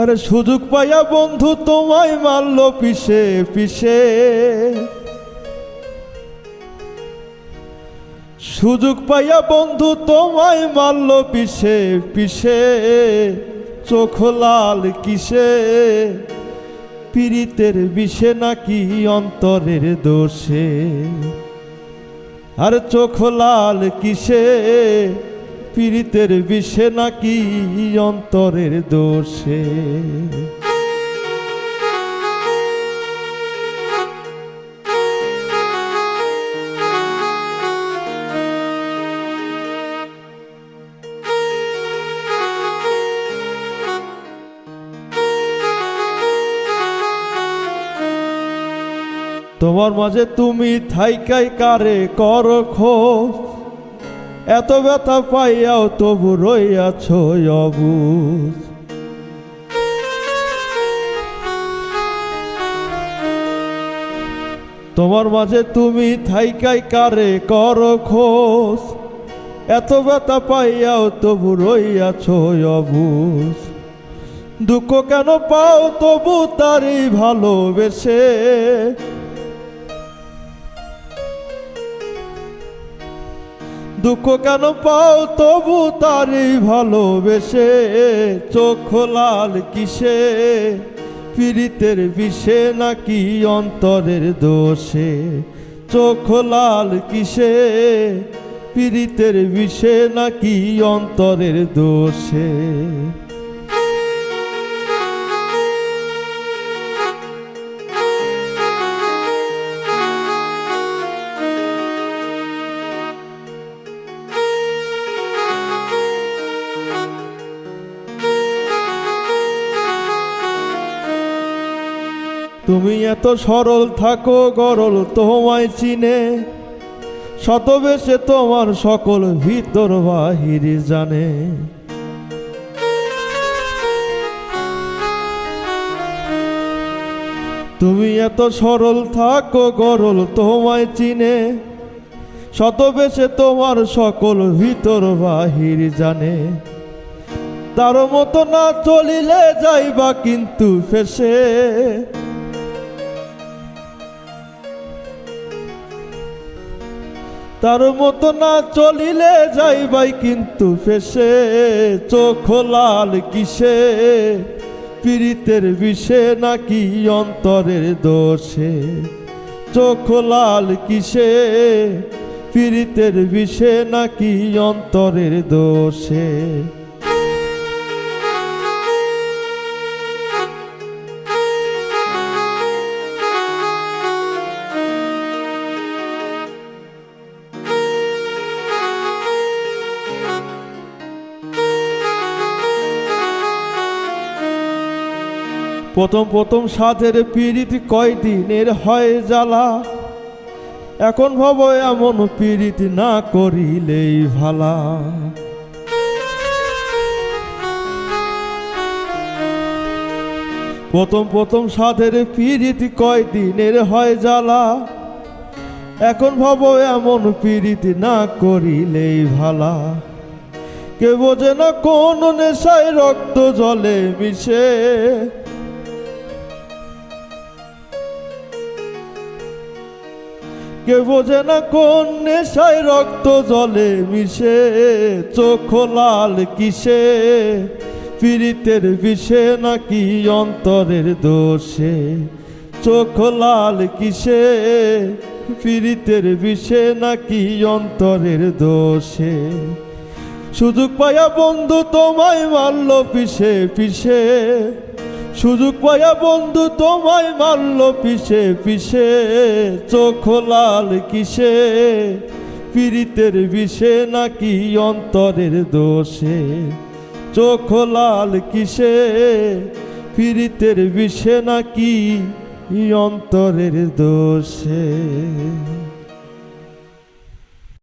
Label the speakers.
Speaker 1: আরে সুযোগ পাইয়া বন্ধু, তোমায় মারল পিছে পিছে সুযোগ পাইয়া বন্ধু, তোমায় মারল পিছে পিছে চোখ লাল কিসে? পীড়িতের বিষে নাকি অন্তরের দোষে? আর চোখ লাল কিসে? পীড়িতের বিষে নাকি অন্তরের দোষে? তোমার মাঝে তুমি থাইকাই কারে কর খোঁজ? এত ব্যথা পাইয়াও তবু রইয়াছ অবুজ। তোমার মাঝে তুমি থাইকাই কারে কর খোঁজ। এত ব্যথা পাইয়াও তবু রইয়াছ অবুজ। দুঃখ কেন পাও তবু তারই ভালোবেসে? দুঃখ কেন পাও? তবু তারই ভালোবেসে চোখ লাল কিসে? পীড়িতের বিষে নাকি অন্তরের দোষে? চোখ লাল কিসে? পীড়িতের বিষে নাকি অন্তরের দোষে? তুমি এত সরল থাকো, গরল তোমায় চিনে। শতবেশে তোমার সকল ভিতর বাহির জানে। তুমি এত সরল থাকো, গরল তোমায় চিনে। শতবেশে তোমার সকল ভিতর বাহির জানে। তার মতো না চলিলে যাইবা কিন্তু ফেসে। তার মতো না চলিলে যাই ভাই, কিন্তু ফেসে চোখ লাল কিসে? পীড়িতের বিষে নাকি অন্তরের দোষে? চোখ লাল কিসে? পীড়িতের বিষে নাকি অন্তরের দোষে? প্রথম প্রথম সাধের পীড়িত কয়দিনের হয় জ্বালা। এখন ভাব এমন পীড়িত না করিলেই ভালা। প্রথম প্রথম সাধের পীড়িত কয়দিনের হয় জ্বালা। এখন ভাব এমন পীড়িত না করিলেই ভালা। কে বোঝে না কোন নেশায় রক্ত জলে মিশে। কে বোঝে না কোন নেশায় রক্ত জলে মিশে, চোখ লাল কিসে? পীড়িতের বিষে নাকি অন্তরের দোষে? চোখ লাল কিসে? পীড়িতের বিষে নাকি অন্তরের দোষে? সুযোগ পাইয়া বন্ধু তোমায় মারল পিছে পিছে সুযোগ পাইয়া বন্ধু তোমায় মারল পিছে পিছে, চোখ লাল কিসে? পীড়িতের বিষে নাকি অন্তরের দোষে? চোখ লাল কিসে? পীড়িতের বিষে নাকি অন্তরের দোষে?